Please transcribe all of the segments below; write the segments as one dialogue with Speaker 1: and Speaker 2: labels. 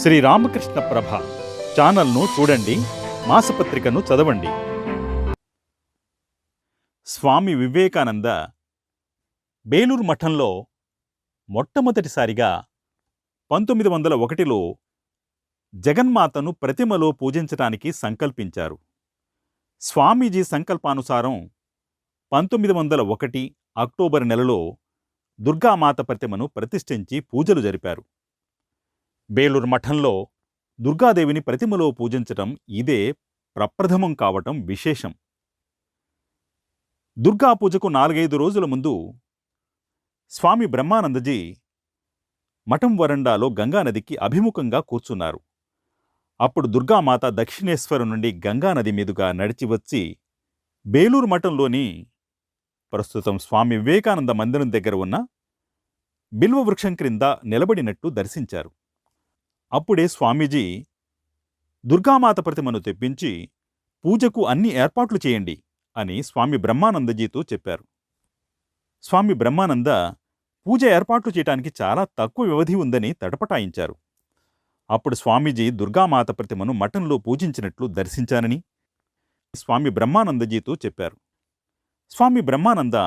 Speaker 1: శ్రీ రామకృష్ణ ప్రభ ఛానల్ను చూడండి మాసపత్రికను చదవండి. స్వామి వివేకానంద బేలూరు మఠంలో మొట్టమొదటిసారిగా పంతొమ్మిది వందల ఒకటిలో జగన్మాతను ప్రతిమలో పూజించటానికి సంకల్పించారు. స్వామీజీ సంకల్పానుసారం పంతొమ్మిది వందల ఒకటి అక్టోబర్ నెలలో దుర్గామాత ప్రతిమను ప్రతిష్ఠించి పూజలు జరిపారు. బేలూరు మఠంలో దుర్గాదేవిని ప్రతిమలో పూజించటం ఇదే ప్రప్రథమం కావటం విశేషం. దుర్గా పూజకు నాలుగైదు రోజుల ముందు స్వామి బ్రహ్మానందజీ మఠం వరండాలో గంగానదికి అభిముఖంగా కూర్చున్నారు. అప్పుడు దుర్గామాత దక్షిణేశ్వరం నుండి గంగానది మీదుగా నడిచి వచ్చి బేలూరు మఠంలోని ప్రస్తుతం స్వామి వివేకానంద మందిరం దగ్గర ఉన్న బిల్వ వృక్షం క్రింద నిలబడినట్టు దర్శించారు. అప్పుడే స్వామీజీ దుర్గామాత ప్రతిమను తెప్పించి పూజకు అన్ని ఏర్పాట్లు చేయండి అని స్వామి బ్రహ్మానందజీతో చెప్పారు. స్వామి బ్రహ్మానంద పూజ ఏర్పాట్లు చేయటానికి చాలా తక్కువ వ్యవధి ఉందని తటపటాయించారు. అప్పుడు స్వామీజీ దుర్గామాత ప్రతిమను మఠంలో పూజించినట్లు దర్శించానని స్వామి బ్రహ్మానందజీతో చెప్పారు. స్వామి బ్రహ్మానంద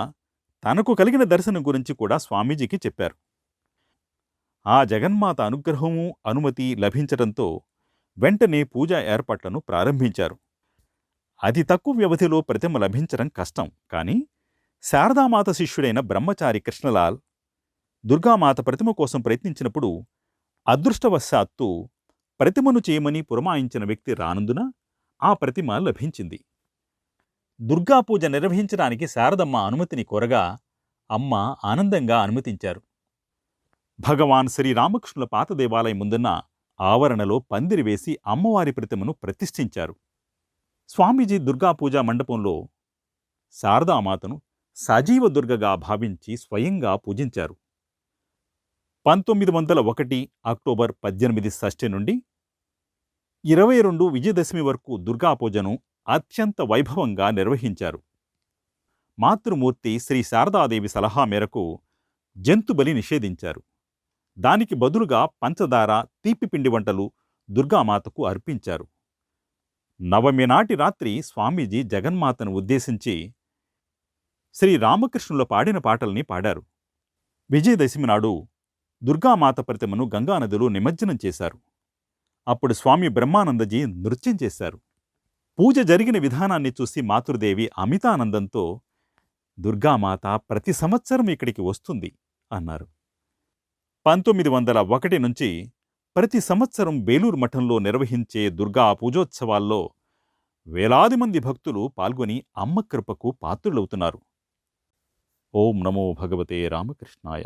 Speaker 1: తనకు కలిగిన దర్శనం గురించి కూడా స్వామీజీకి చెప్పారు. ఆ జగన్మాత అనుగ్రహము అనుమతి లభించటంతో వెంటనే పూజా ఏర్పాట్లను ప్రారంభించారు. అతి తక్కువ వ్యవధిలో ప్రతిమ లభించడం కష్టం. కానీ శారదామాత శిష్యుడైన బ్రహ్మచారి కృష్ణలాల్ దుర్గామాత ప్రతిమ కోసం ప్రయత్నించినప్పుడు అదృష్టవశాత్తు ప్రతిమను చేయమని పురమాయించిన వ్యక్తి రానందున ఆ ప్రతిమ లభించింది. దుర్గాపూజ నిర్వహించడానికి శారదమ్మ అనుమతిని కోరగా అమ్మ ఆనందంగా అనుమతించారు. భగవాన్ శ్రీరామకృష్ణుల పాత దేవాలయం ముందున్న ఆవరణలో పందిరి వేసి అమ్మవారి ప్రతిమను ప్రతిష్ఠించారు. స్వామీజీ దుర్గాపూజా మండపంలో శారదామాతను సజీవ దుర్గగా భావించి స్వయంగా పూజించారు. పంతొమ్మిది వందల ఒకటి అక్టోబర్ పద్దెనిమిది షష్ఠి నుండి ఇరవై రెండు విజయదశమి వరకు దుర్గాపూజను అత్యంత వైభవంగా నిర్వహించారు. మాతృమూర్తి శ్రీ శారదాదేవి సలహా మేరకు జంతుబలి నిషేధించారు. దానికి బదులుగా పంచదార తీపి పిండి వంటలు దుర్గామాతకు అర్పించారు. నవమి నాటి రాత్రి స్వామీజీ జగన్మాతను ఉద్దేశించి శ్రీ రామకృష్ణుల పాడిన పాటల్ని పాడారు. విజయదశమి నాడు దుర్గామాత ప్రతిమను గంగానదిలో నిమజ్జనం చేశారు. అప్పుడు స్వామి బ్రహ్మానందజీ నృత్యం చేశారు. పూజ జరిగిన విధానాన్ని చూసి మాతృదేవి అమితానందంతో దుర్గామాత ప్రతి సంవత్సరం ఇక్కడికి వస్తుంది అన్నారు. పంతొమ్మిది వందల ఒకటి నుంచి ప్రతి సంవత్సరం బేలూరు మఠంలో నిర్వహించే దుర్గా పూజోత్సవాల్లో వేలాది మంది భక్తులు పాల్గొని అమ్మ కృపకు పాత్రులవుతున్నారు. ఓం నమో భగవతే రామకృష్ణాయ.